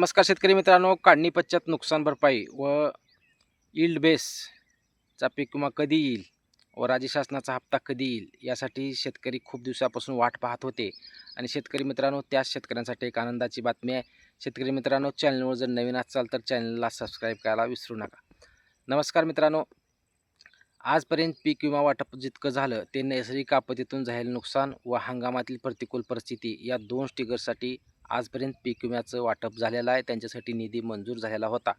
नमस्कार शेतकरी मित्रांनो काढणी पश्चात नुकसान भरपाई व इल्ड बेसचा पीक विमा कधी येईल व राज्य शासनाचा हप्ता कधी येईल यासाठी शेतकरी खूप दिवसापासून वाट पाहत होते. आणि शेतकरी मित्रांनो त्याच शेतकऱ्यांसाठी एक आनंदाची बातमी आहे. शेतकरी मित्रांनो चॅनलवर जर नवीन असाल तर चॅनलला सबस्क्राईब करायला विसरू नका. नमस्कार मित्रांनो आजपर्यंत पीक विमा वाटप जितकं झालं ते नैसर्गिक आपत्तीतून झालेलं नुकसान व हंगामातील प्रतिकूल परिस्थिती या दोन स्टिगरसाठी आजपर्यंत पीक विम्याचं वाटप झालेलं आहे. त्यांच्यासाठी निधी मंजूर झालेला होता.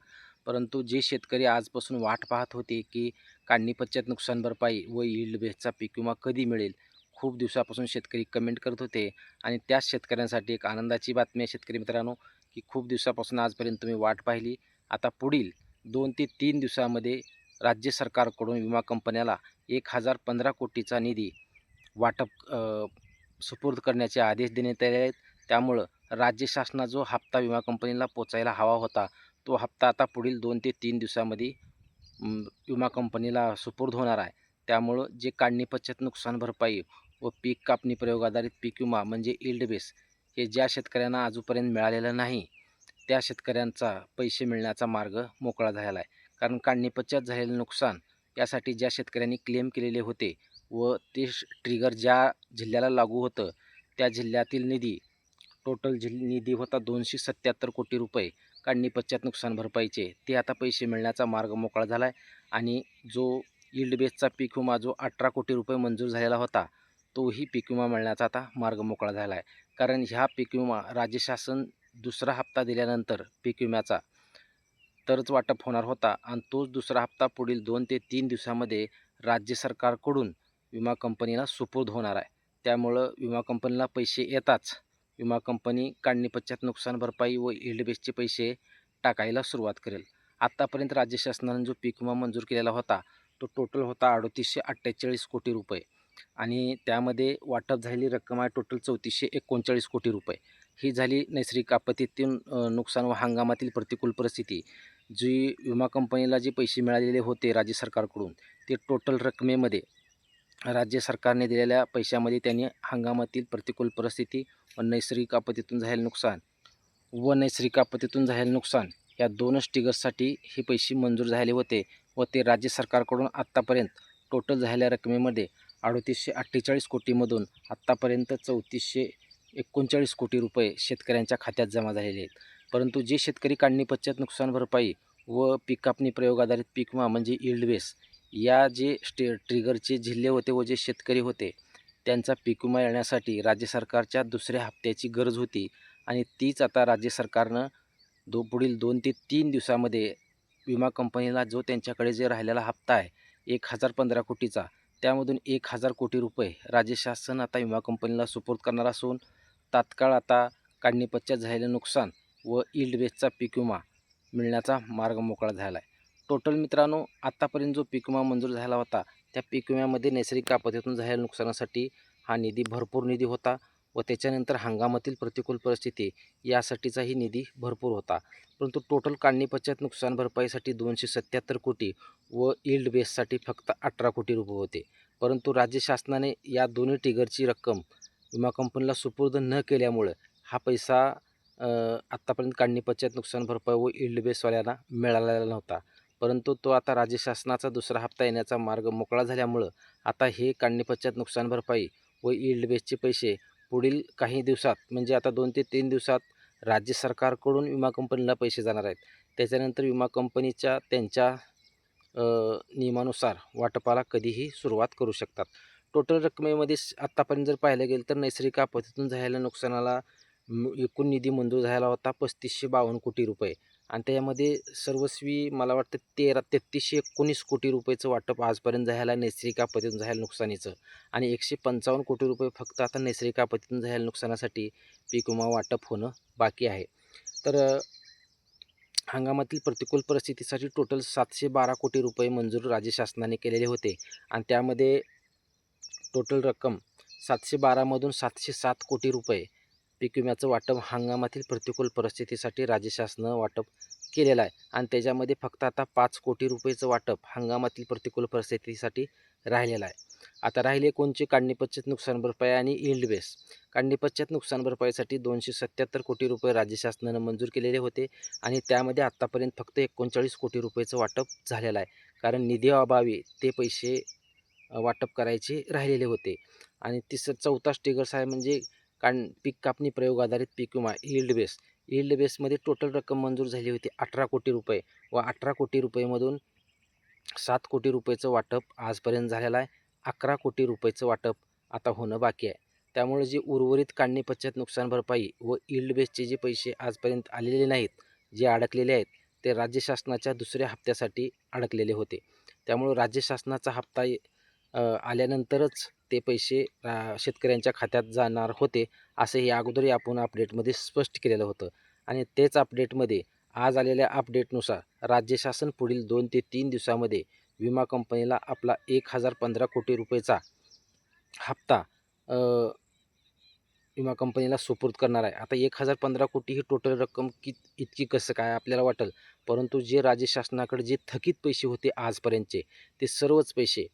परंतु जे शेतकरी आजपासून वाट पाहत होते की काढणीपश्चात नुकसान भरपाई व यील्ड बेसचा पीक विमा कधी मिळेल खूप दिवसापासून शेतकरी कमेंट करत होते. आणि त्याच शेतकऱ्यांसाठी एक आनंदाची बातमी आहे शेतकरी मित्रांनो की खूप दिवसापासून आजपर्यंत तुम्ही वाट पाहिली. आता पुढील दोन ते तीन दिवसामध्ये राज्य सरकारकडून विमा कंपन्याला एक हजार पंधरा कोटीचा निधी वाटप सुपूर्द करण्याचे आदेश देण्यात आले आहेत. त्यामुळं राज्य शासना जो हप्ता विमा कंपनीला पोचायला हवा होता. तो हप्ता आता पुढील दोन ते तीन दिवसामध्ये विमा कंपनीला सुपूर्द होणार आहे. त्यामुळं जे काढणी पश्चात नुकसान भरपाई व पीक कापणी प्रयोग आधारित पीक विमा म्हणजे इल्ड बेस हे ज्या शेतकऱ्यांना आजूपर्यंत मिळालेलं नाही त्या शेतकऱ्यांचा पैसे मिळण्याचा मार्ग मोकळा झालेला आहे. कारण काढणी पश्चात झालेलं नुकसान यासाठी ज्या शेतकऱ्यांनी क्लेम केलेले होते व ते ट्रिगर ज्या जिल्ह्याला लागू होतं त्या जिल्ह्यातील निधी टोटल जिल निधी होता दोनशे सत्याहत्तर कोटी रुपये. काढणी पश्चात नुकसान भरपाईचे. ते आता पैसे मिळण्याचा मार्ग मोकळा झाला आहे आणि जो यील्ड बेसचा पीक विमा जो अठरा कोटी रुपये मंजूर झालेला होता तोही पीक विमा मिळण्याचा आता मार्ग मोकळा झाला आहे कारण ह्या पीक विमा राज्य शासन दुसरा हप्ता दिल्यानंतर पीक विम्याचा तरच वाटप होणार होता आणि तोच दुसरा हप्ता पुढील दोन ते तीन दिवसामध्ये राज्य सरकारकडून विमा कंपनीला सुपूर्द होणार आहे. त्यामुळं विमा कंपनीला पैसे येताच विमा कंपनी काढणीपश्चात नुकसान भरपाई व यील्ड बेसचे पैसे टाकायला सुरुवात करेल. आत्तापर्यंत राज्य शासनाने जो पीक विमा मंजूर केलेला होता तो टोटल होता अडतीसशे अठ्ठेचाळीस कोटी रुपये. आणि त्यामध्ये वाटप झालेली रक्कम आहे टोटल चौतीसशे एकोणचाळीस कोटी रुपये. ही झाली नैसर्गिक आपत्तीतून नुकसान व हंगामातील प्रतिकूल परिस्थिती. जी विमा कंपनीला जे पैसे मिळालेले होते राज्य सरकारकडून ते टोटल रकमेमध्ये राज्य सरकारने दिलेल्या पैशामध्ये त्यांनी हंगामातील प्रतिकूल परिस्थिती व नैसर्गिक आपत्तीतून झालेलं नुकसान व नैसर्गिक आपत्तीतून झालेलं नुकसान या दोनच टिगर्ससाठी हे पैसे मंजूर झाले होते व ते राज्य सरकारकडून आत्तापर्यंत टोटल झालेल्या रकमेमध्ये अडतीसशे अठ्ठेचाळीस कोटीमधून आत्तापर्यंत चौतीसशे एकोणचाळीस कोटी रुपये शेतकऱ्यांच्या खात्यात जमा झालेले आहेत. परंतु जे शेतकरी काढणी पश्चात नुकसान भरपाई व पीक कापणी प्रयोग आधारित पीक विमा म्हणजे इल्ड बेस या जे स्टे ट्रिगरचे जिल्हे होते व जे शेतकरी होते त्यांचा पीक विमा येण्यासाठी राज्य सरकारच्या दुसऱ्या हप्त्याची गरज होती आणि तीच आता राज्य सरकारनं दो पुढील दोन ते तीन दिवसामध्ये विमा कंपनीला जो त्यांच्याकडे जे राहिलेला हप्ता आहे एक हजार पंधरा कोटीचा त्यामधून एक हजार कोटी रुपये राज्य शासन आता विमा कंपनीला सुपूर्द करणार असून तात्काळ आता काढणीपश्चात झालेलं नुकसान व इल्ड बेसचा पीक विमा मिळण्याचा मार्ग मोकळा झाला आहे टोटल मित्रांनो आत्तापर्यंत जो पीक विमा मंजूर झाला होता त्या पीक विम्यामध्ये नैसर्गिक आपत्तीतून झालेल्या नुकसानासाठी हा निधी भरपूर निधी होता व त्याच्यानंतर हंगामातील प्रतिकूल परिस्थिती यासाठीचाही निधी भरपूर होता. परंतु टोटल काढणी पश्चात नुकसान भरपाईसाठी दोनशे सत्याहत्तर कोटी व इल्ड बेससाठी फक्त अठरा कोटी रुपये होते. परंतु राज्य शासनाने या दोन्ही टिगरची रक्कम विमा कंपनीला सुपूर्द न केल्यामुळं हा पैसा आत्तापर्यंत काढणी पश्चात नुकसान भरपाई व इल्ड बेसवाल्यांना मिळालेला नव्हता. परंतु तो आता राज्य शासनाचा दुसरा हप्ता येण्याचा मार्ग मोकळा झाल्यामुळं आता हे काढणीपश्चात नुकसान भरपाई व ईल्ड बेसचे पैसे पुढील काही दिवसात म्हणजे आता दोन ते तीन दिवसात राज्य सरकारकडून विमा कंपनीला पैसे जाणार आहेत. त्याच्यानंतर विमा कंपनीच्या त्यांच्या नियमानुसार वाटपाला कधीही सुरुवात करू शकतात. टोटल रकमेमध्ये आत्तापर्यंत जर पाहिलं गेलं तर नैसर्गिक आपत्तीतून झालेल्या नुकसानाला एकूण निधी मंजूर झाला होता पस्तीसशे बावन्न कोटी रुपये. आणि त्यामध्ये सर्वस्वी मला वाटतं तेरा तेहतीसशे एकोणीस कोटी रुपयेचं वाटप आजपर्यंत झालं नैसर्गिक आपत्तीतून झालेलं नुकसानीचं. आणि एकशे पंचावन्न कोटी रुपये फक्त आता नैसर्गिक आपत्तीतून झालेल्या नुकसानासाठी पीक विमा वाटप होणं बाकी आहे. तर हंगामातील प्रतिकूल परिस्थितीसाठी टोटल सातशे बारा कोटी रुपये मंजूर राज्य शासनाने केलेले होते. आणि त्यामध्ये टोटल रक्कम सातशे बारामधून सातशे सात कोटी रुपये पीक विम्याचं वाटप हंगामातील प्रतिकूल परिस्थितीसाठी राज्य शासनानं वाटप केलेलं आहे. आणि त्याच्यामध्ये फक्त आता पाच कोटी रुपयेचं वाटप हंगामातील प्रतिकूल परिस्थितीसाठी राहिलेलं आहे. आता राहिले कोणचे? काढणी पश्चात नुकसान भरपाई आणि इल्ड बेस. काढणी पश्चात नुकसान भरपाईसाठी दोनशे सत्याहत्तर कोटी रुपये राज्य शासनानं मंजूर केलेले होते. आणि त्यामध्ये आत्तापर्यंत फक्त एकोणचाळीस कोटी रुपयेचं वाटप झालेलं आहे. कारण निधी अभावी ते पैसे वाटप करायचे राहिलेले होते. आणि तिसरं चौथा स्टिगर्स आहे म्हणजे कारण पीक कापणी प्रयोग आधारित पीक विमा यील्ड बेस. ईल्ड बेसमध्ये टोटल रक्कम मंजूर झाली होती अठरा कोटी रुपये व अठरा कोटी रुपयेमधून सात कोटी रुपयेचं वाटप आजपर्यंत झालेलं आहे. अकरा कोटी रुपयेचं वाटप आता होणं बाकी आहे. त्यामुळे जे उर्वरित काढणी पश्चात नुकसान भरपाई व यील्ड बेसचे जे पैसे आजपर्यंत आलेले नाहीत जे अडकलेले आहेत ते राज्य शासनाच्या दुसऱ्या हप्त्यासाठी अडकलेले होते. त्यामुळं राज्य शासनाचा हप्ता आल्यानंतरच ते पैसे शेतकऱ्यांच्या खात्यात जाणार होते असं हे अगोदरही आपण अपडेटमध्ये स्पष्ट केलेलं होतं. आणि तेच अपडेटमध्ये आज आलेल्या अपडेटनुसार राज्य शासन पुढील दोन ते तीन दिवसामध्ये विमा कंपनीला आपला एक हजार पंधरा कोटी रुपयेचा हप्ता विमा कंपनीला सुपूर्द करणार आहे. आता एक हजार पंधरा कोटी ही टोटल रक्कम कि इतकी कसं काय आपल्याला वाटेल? परंतु जे राज्य शासनाकडे जे थकीत पैसे होते आजपर्यंतचे ते सर्वच पैसे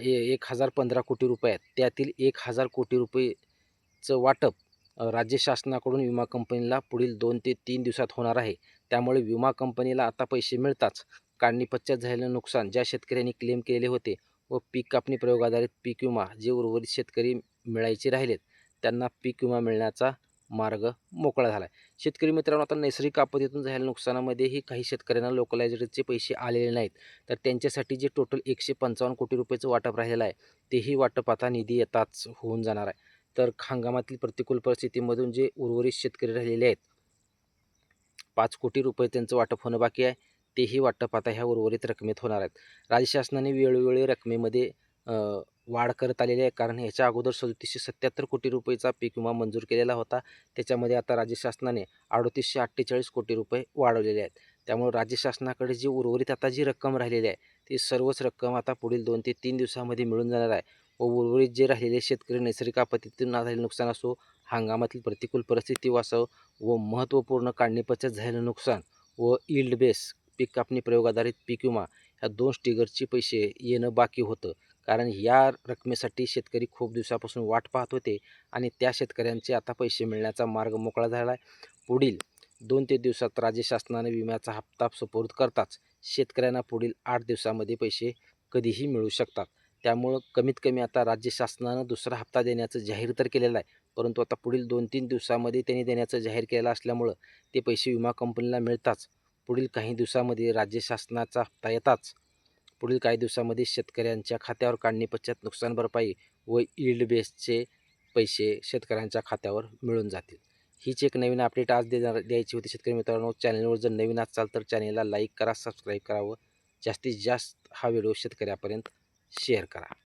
एक हजार पंधरा कोटी रुपये आहेत. त्यातील एक हजार कोटी रुपयेचं वाटप राज्य शासनाकडून विमा कंपनीला पुढील दोन ते तीन दिवसात होणार आहे. त्यामुळे विमा कंपनीला आता पैसे मिळताच काढणी पश्चात झालेलं नुकसान ज्या शेतकऱ्यांनी क्लेम केलेले होते व पीक कापणी प्रयोग आधारित पीक विमा जे उर्वरित शेतकरी मिळायचे राहिलेत त्यांना पीक विमा मिळण्याचा मार्ग मोकळा झाला आहे शेतकरी मित्रांनो आता नैसर्गिक आपत्तीतून झालेल्या नुकसानामध्येही काही शेतकऱ्यांना लोकलायझेडचे पैसे आलेले नाहीत. तर त्यांच्यासाठी जे टोटल एकशे पंचावन्न कोटी रुपयाचं वाटप राहिलेलं आहे तेही वाटप आता निधी येताच होऊन जाणार आहे. तर हंगामातील प्रतिकूल परिस्थितीमधून जे उर्वरित शेतकरी राहिलेले आहेत पाच कोटी रुपये त्यांचं वाटप होणं बाकी आहे तेही वाटप आता ह्या उर्वरित रकमेत होणार आहेत. राज्य शासनाने वेळोवेळी रकमेमध्ये वाढ करत आलेली आहे. कारण ह्याच्या अगोदर सदतीसशे सत्याहत्तर कोटी रुपयेचा पीक विमा मंजूर केलेला होता. त्याच्यामध्ये आता राज्य शासनाने अडतीसशे अठ्ठेचाळीस कोटी रुपये वाढवलेले आहेत. त्यामुळे राज्य शासनाकडे जी उर्वरित आता जी रक्कम राहिलेली आहे ती सर्वच रक्कम आता पुढील दोन ते तीन दिवसामध्ये मिळून जाणार आहे व उर्वरित जे राहिलेले शेतकरी नैसर्गिक आपत्तीतून झालेले नुकसान असो हंगामातील प्रतिकूल परिस्थिती असो व महत्त्वपूर्ण काढणी झालेलं नुकसान व इल्ड बेस पीक कापणी प्रयोग आधारित पीक विमा ह्या दोन स्टिगरचे पैसे येणं बाकी होतं. कारण या रकमेसाठी शेतकरी खूप दिवसापासून वाट पाहत होते आणि त्या शेतकऱ्यांचे आता पैसे मिळण्याचा मार्ग मोकळा झाला आहे पुढील दोन ते दिवसात राज्य शासनाने विम्याचा हप्ता सुपूर्द करताच शेतकऱ्यांना पुढील आठ दिवसामध्ये पैसे कधीही मिळू शकतात. त्यामुळं कमीत कमी आता राज्य शासनानं दुसरा हप्ता देण्याचं जाहीर तर केलेलं आहे परंतु आता पुढील दोन तीन दिवसामध्ये त्यांनी देण्याचं जाहीर केलेलं असल्यामुळं ते पैसे विमा कंपनीला मिळताच पुढील काही दिवसामध्ये राज्य शासनाचा हप्ता येताच पुढील काही दिवसामध्ये शेतकऱ्यांच्या खात्यावर काढणी पश्चात नुकसान भरपाई व इल्ड बेसचे पैसे शेतकऱ्यांच्या खात्यावर मिळून जातील. हीच एक नवीन अपडेट आज देणार द्यायची होती शेतकरी मित्रांनो. चॅनलवर जर नवीन असाल तर चॅनलला लाईक करा सबस्क्राईब करा व जास्तीत जास्त हा व्हिडिओ शेतकऱ्यापर्यंत शेअर करा.